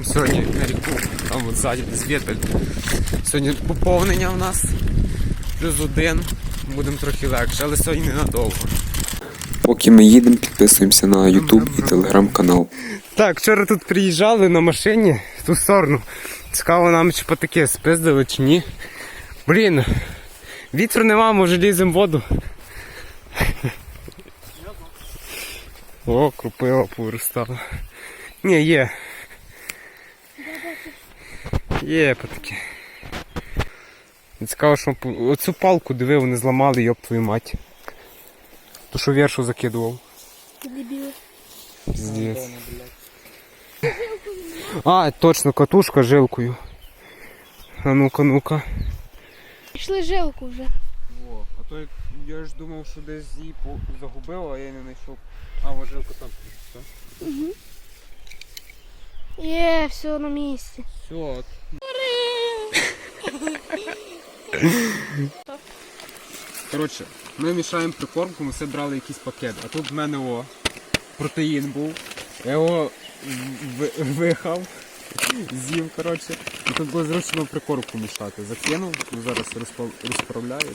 Сьогодні на ріку, там от ззаді десь Сьогодні поповнення в нас. Плюс один. Будемо трохи легше, але сьогодні ненадовго. Поки ми їдемо, підписуємося на YouTube і Telegram канал. Так, вчора тут приїжджали на машині в ту сторону. Цікаво нам, чи по таке спиздили, чи ні. Блін, вітру нема, може лізем в воду. О, крупива повиростала. Ні, є. Є потаке. Цікаво, що оцю палку диви, вони зламали, йоб твою мать. То що віршу закидував. Пиздец. А, точно, катушка жилкою. А ну-ка, ну-ка. Пішли жилку вже. О, а то я ж думав, що десь її загубив, а я не знайшов. А, жилка там. Все. Є, все на місці. Все. Коротше, ми мішаємо прикормку, ми все брали якийсь пакет. А тут в мене о, протеїн був. Я його ви- вихав, з'їв, коротше. І тут було зручно прикормку мішати. Закинув, ну, зараз розправляю.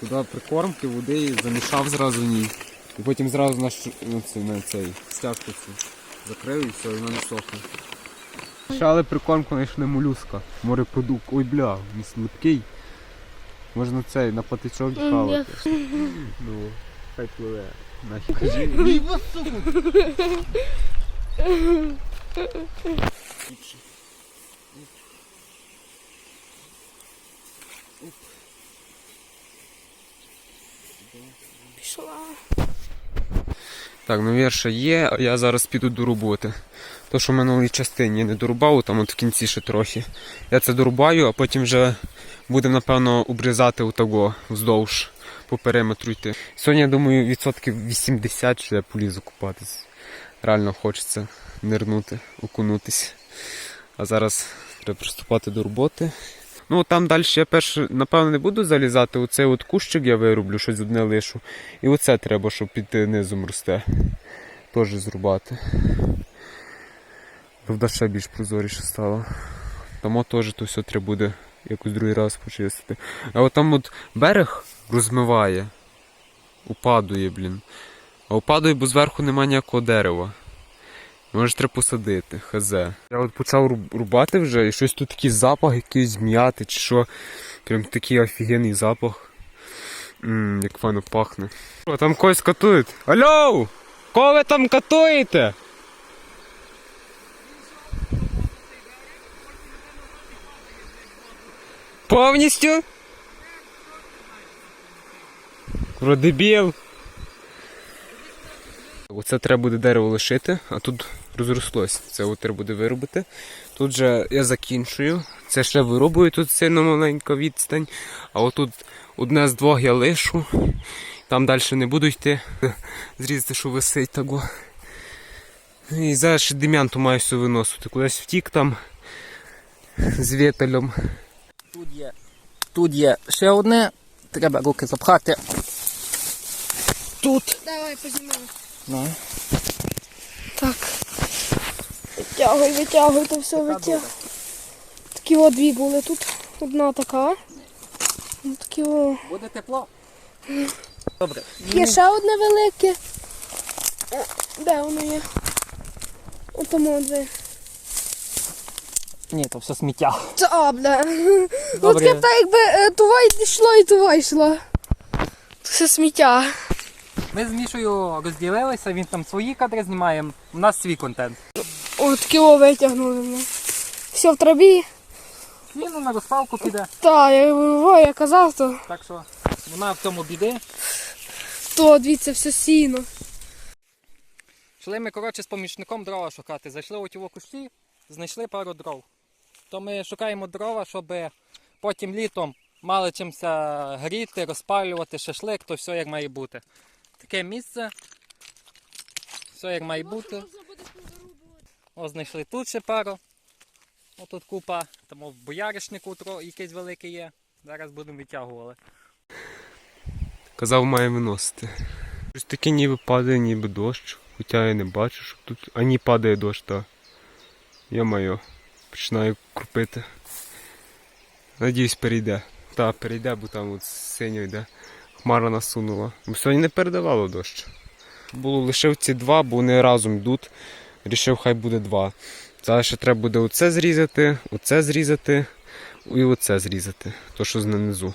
Туди прикормки, води замішав зразу ній. І потім зразу на, щ- на цей стяжку цю закрив і все, і воно не сохне. Але прикормку знайшли молюска. Морепродукт. Ой бля, він слипкий. Можна цей на патичок хавати. Ну, хай пливе. Нахід. Кажи. Пішла. Так, ну вірша є, а я зараз піду до роботи. То, що в минулій частині не дорубав, там от в кінці ще трохи. Я це дорубаю, а потім вже будемо, напевно, обрізати отаго вздовж по периметру йти. Сьогодні, я думаю, відсотків 80 що я полізу купатись. Реально хочеться нирнути, окунутись. А зараз треба приступати до роботи. Ну там далі я перше, напевно, не буду залізати. Оцей от кущик я вирублю, щось одне лишу. І оце треба, щоб під низом росте. Теж зрубати. Правда, ще більш прозоріше стало. Тому теж то все треба буде якось другий раз почистити. А от там от берег розмиває. Упадує, блін. А упадує, бо зверху немає ніякого дерева. Може треба посадити, хз. Я от почав руб- рубати вже, і щось тут такий запах якийсь м'яти, чи що. Прям такий офігенний запах. Ммм, як файно пахне. О, там когось катують. Алло! Кого ви там катуєте? Повністю? Дебіл. Оце треба буде дерево лишити, а тут розрослось. Це от треба буде виробити. Тут же я закінчую. Це ще вирубую, тут сильно маленька відстань. А отут одне з двох я лишу. Там далі не буду йти. Зрізати, що висить того. І зараз ще дем'янту маю все виносити. Кудись втік там з вітелем. Тут є, тут є ще одне. Треба руки запхати. Тут. Давай познімемо. Витягуй, витягуй, то все витягуй. Такі от дві були тут. Одна така. Ну, Такі о. Буде тепло. Добре. Є ще одне велике. Де воно є? Отому дві. Ні, то все сміття. Та, бля. Ну таке так якби е, тува йшло і тува йшла. Це сміття. Ми з Мішою розділилися, він там свої кадри знімає, у нас свій контент. О, такі о витягнули мене. Все в траві. Він ну, на розпалку піде, Та, я, о, я казав, то, так що вона в цьому біди. то дивіться, все сіно. Йшли ми, коротше, з помічником дрова шукати. Зайшли у ті кущі, знайшли пару дров. То ми шукаємо дрова, щоб потім літом мали чимся гріти, розпалювати шашлик, то все як має бути. Таке місце. Все як має бути. О, знайшли тут ще пару. О, тут купа. Тому в бояришнику якийсь великий є. Зараз будемо витягувати. Казав, має виносити. Щось таке ніби падає, ніби дощ. Хоча я не бачу, що тут. А ні, падає дощ, так. Йо-моє, починаю крупити. Надіюсь, перейде. Та, перейде, бо там от синьо йде. Хмара насунула. Бо сьогодні не передавало дощ. Було лишив ці два, бо вони разом йдуть. Рішив, хай буде два. Зараз ще треба буде оце зрізати, оце зрізати і оце зрізати. То, що знизу.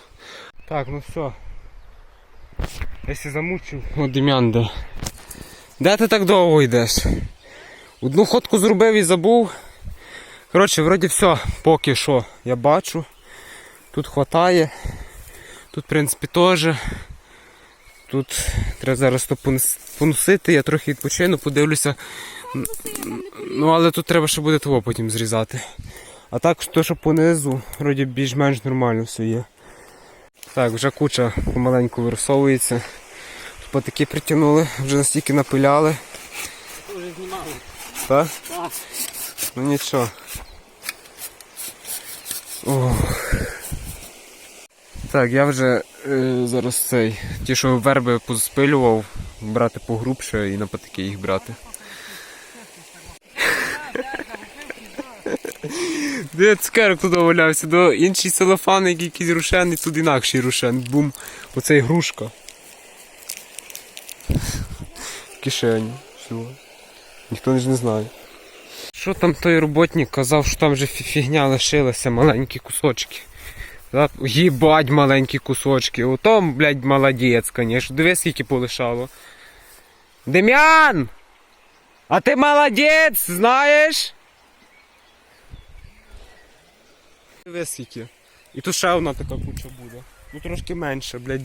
Так, ну все. Я замучив. О, Дем'ян, де? Де ти так довго йдеш? Одну ходку зробив і забув. Коротше, вроді все, поки що я бачу. Тут хватає. Тут, в принципі, теж. Тут треба зараз то поносити, я трохи відпочину, подивлюся. Ну, але тут треба ще буде того потім зрізати. А так, то, що понизу, вроді більш-менш нормально все є. Так, вже куча помаленьку вирисовується. Патики притягнули, вже настільки напиляли. Вже знімали. Так? Так. Ну нічого. Ох. Так, я вже е, зараз цей. Ті, що верби поспилював, брати погрубше і на патики їх брати. Де цукерок туди валявся, до інший селофан, який якийсь рушен, тут інакший рушен. Бум. Оцей грушка. В кишені. Все. Ніхто ж не знає. Що там той роботник казав, що там вже фігня лишилася, маленькі кусочки. Їбать маленькі кусочки. Ото, блядь, молодець, конечно. Дивись, скільки полишало. Дем'ян! А ти молодець, знаєш? Дивись, скільки. І тут ще одна така куча буде. Ну трошки менше, блядь.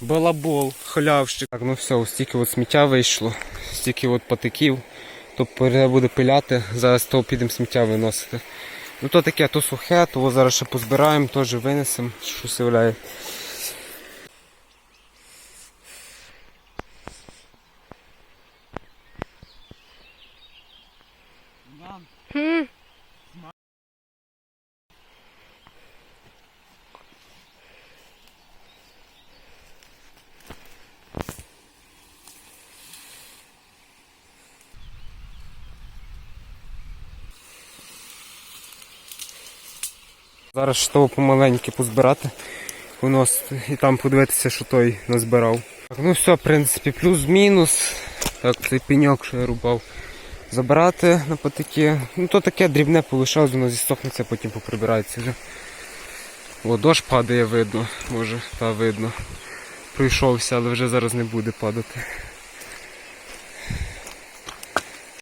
Балабол, халявщик. Так, ну все, стільки от сміття вийшло, стільки от патиків. То треба буде пиляти, зараз то підемо сміття виносити. Ну то таке, то сухе, то зараз ще позбираємо, теж винесемо, що сивляє. Зараз того помаленьки позбирати, виносити і там подивитися, що той назбирав. Так, ну все, в принципі, плюс-мінус. Так, цей пеньок, що я рубав. Забирати на патики. Ну то таке дрібне полишалось, воно зістохнеться, потім поприбирається вже. О, дощ падає, видно, може, та видно. Пройшовся, але вже зараз не буде падати.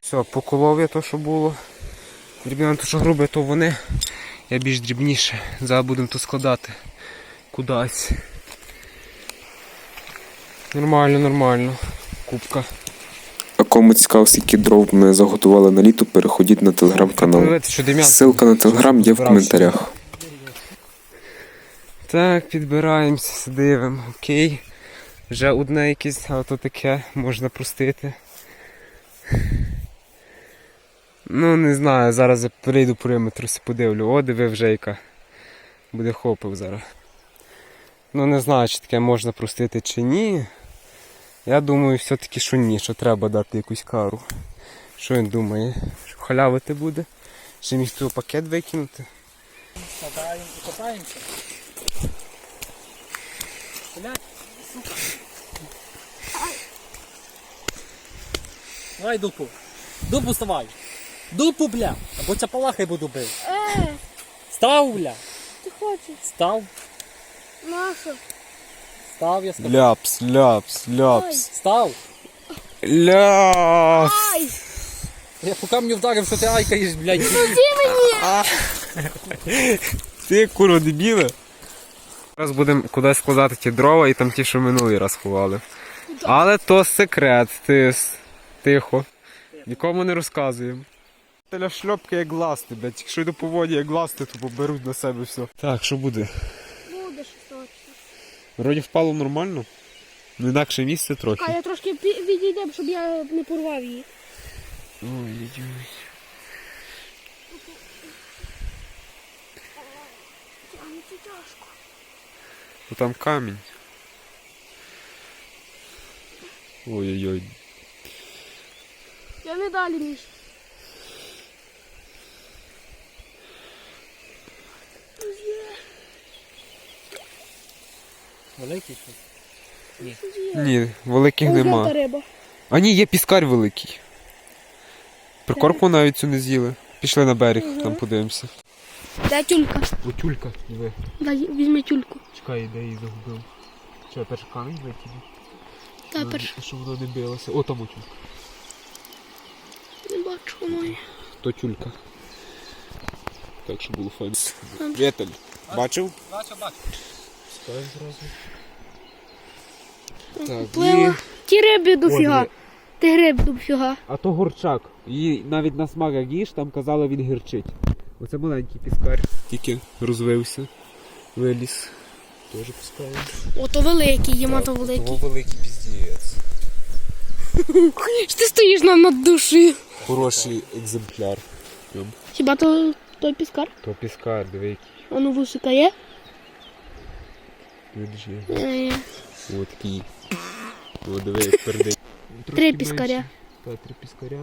Все, поколов я то, що було. Дрібне, то, що грубе, то вони. Я більш дрібніше. Зараз будемо то складати кудись. Нормально, нормально. Кубка. А кому цікаво, скільки дров ми заготували на літо, переходіть на телеграм-канал. Ссылка на телеграм є в коментарях. Так, підбираємося, дивимо. Окей. Вже одне якесь, а то таке можна простити. Ну, не знаю, зараз я перейду периметр, се подивлю. О, диви вже яка. Буде хопив зараз. Ну не знаю, чи таке можна простити чи ні. Я думаю, все-таки, що ні, що треба дати якусь кару. Що він думає? Що халявити буде? Чи міг того пакет викинути? Складаємо і копаємося. Давай дупу. Дупу вставай. Дупу, бля. Або ця палахай буду бив. Е, Став, бля. ти хочеш? Став. Нащо? Став, я сказав. Ляпс, ляпс, ляпс. Став. Ляпс. Ай! Я по камню вдарив, що ти айкаєш, блядь. Ти куро дебіле. Зараз будемо кудись складати ті дрова і там ті, що минулий раз ховали. Але то секрет, тис. Тихо. Нікому не розказуємо. Теля шльопки як гласти, блядь. Якщо йду по воді як гласти, то поберуть на себе все. Так, що буде? Будеш точно. Вроді впало нормально. Ну інакше місце трохи. А я трошки пі- відійдем, щоб я не порвав її. Ой-ой-ой. Тягнути тяжко. Ну там камінь. Ой-ой-ой. Я не далі, Міш. Великий щось. Ні, Ні, великих Ось нема. риба. А ні, є піскар великий. Прикормку навіть цю не з'їли. Пішли на берег, там подивимося. Де тюлька? О, тюлька, диви. Дай, візьми тюльку. Чекай, де її загубив. Чи перший камінь викинув? Та перш. Щоб воно не билося. О, там о, тюлька. Не бачу воно. То тюлька. Так, що було файно. Вітель, бачив? Бачу, бачу. Ставив зразу. Так, Плила. Ті риби дофіга. Ти гриб дофіга. А то горчак. Її навіть на смак як їж, там казали він гірчить. Оце маленький піскар. Тільки розвився. Виліз. Теж пускаємо. Ото великий, їма то великий. Того великий піздець. Ж Ти стоїш нам над душею. Хороший екземпляр. Хіба то той піскар? То піскар, який. А ну вусика є? Є. О, такий. О, диви, як пердить. Три піскаря. Так, три піскаря.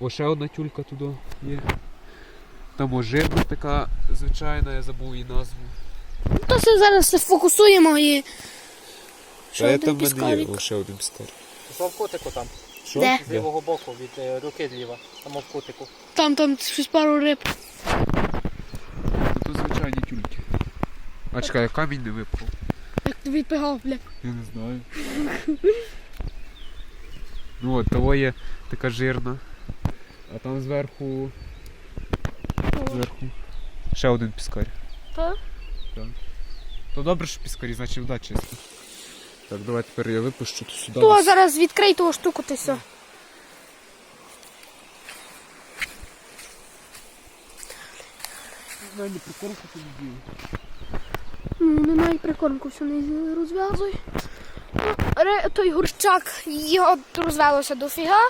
О, ще одна тюлька туди є. Там ожиба така звичайна, я забув її назву. То все зараз все фокусуємо і. Ще Та я один там мене є. піскарик. О, ще один піскар. Що в кутику там? Що? Де? З лівого боку, від е, руки зліва. Там в кутику. Там там щось пару риб. Тут звичайні тюльки. А чекай, камінь не випав. Ти бля. Я не знаю. ну от, того є така жирна. А там зверху. Зверху. Ще один піскар. Та? То добре, що піскарі, значить вода чиста. Так, давай тепер я випущу то сюди. То зараз відкрий ту штуку, ти все. Знаю, не прикормку тобі немає прикормку, все не розв'язуй. Ну, ре- той гурчак, його розвелося дофіга.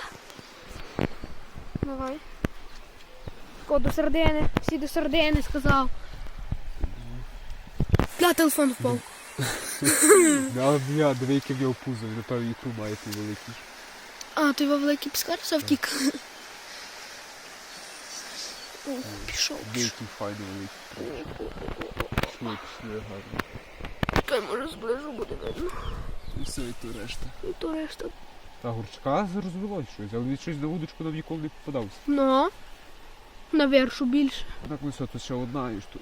Давай. Тако до середини, всі до середини сказав. Бля, телефон впав. Але бля, диви, яке в нього пузо, напевно, ікру має той великий. А, той великий піскар все втік. О, пішов. Деякий файний великий. Пішли, пішли, гарно. Чекай, може зближу буде видно. І все, і то решта. І то решта. Та гурчка розвелось щось, але він щось до вудочку нам ніколи не попадався. Ну, на вершу більше. Так, висота ще одна і що.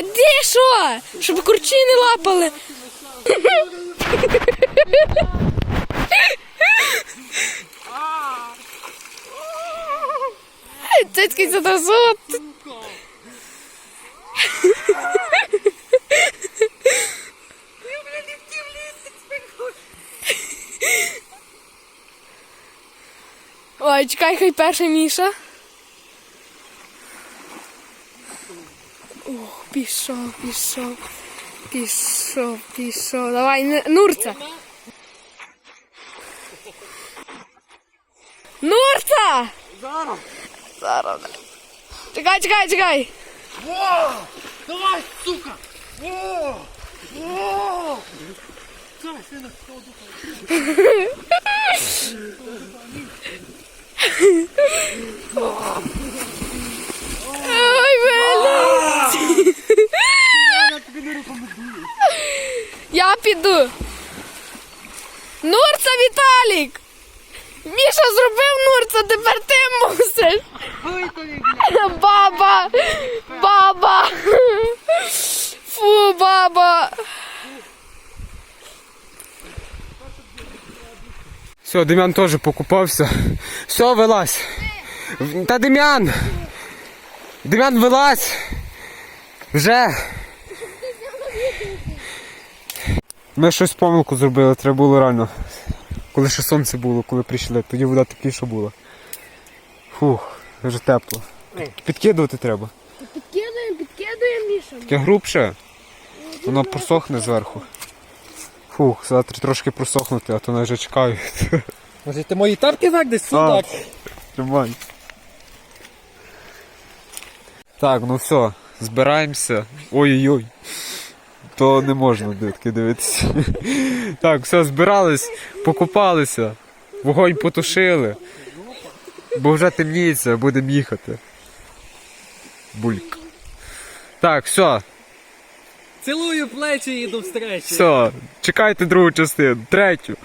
Та де що? Щоб курчі не лапали. Цицький задрозот. Ой, чекай, хай перший Міша. Ох, пішов, пішов, пішов, пішов. Давай, Нурца. Нурца! Зараз. Зараз. Чекай, чекай, чекай. Давай, сука! Ой, блядь. Я піду. Віталік! Міша зробив Нурца, тепер ти мусиш! Баба! Баба! Фу, баба! Все, Дем'ян теж покупався. Все, вилазь. Та Дем'ян! Дем'ян, вилазь! Вже! Ми щось помилку зробили, треба було рано. Коли ще сонце було, коли прийшли, тоді вода тепліша була. Фух, вже тепло. Підкидувати треба. Підкидуємо, підкидуємо, Міша. Таке грубше. Воно просохне зверху. Фух, завтра трошки просохнути, а то нас вже чекають. Може, ти мої тапки так десь судак? Тримай. Так, ну все, збираємося. Ой-ой-ой. То не можна дитки дивитися. Так, все, збирались, покупалися, вогонь потушили. Бо вже темніється, будемо їхати. Бульк. Так, все, Цілую плечі і до встречі. все, чекайте другу частину, третю.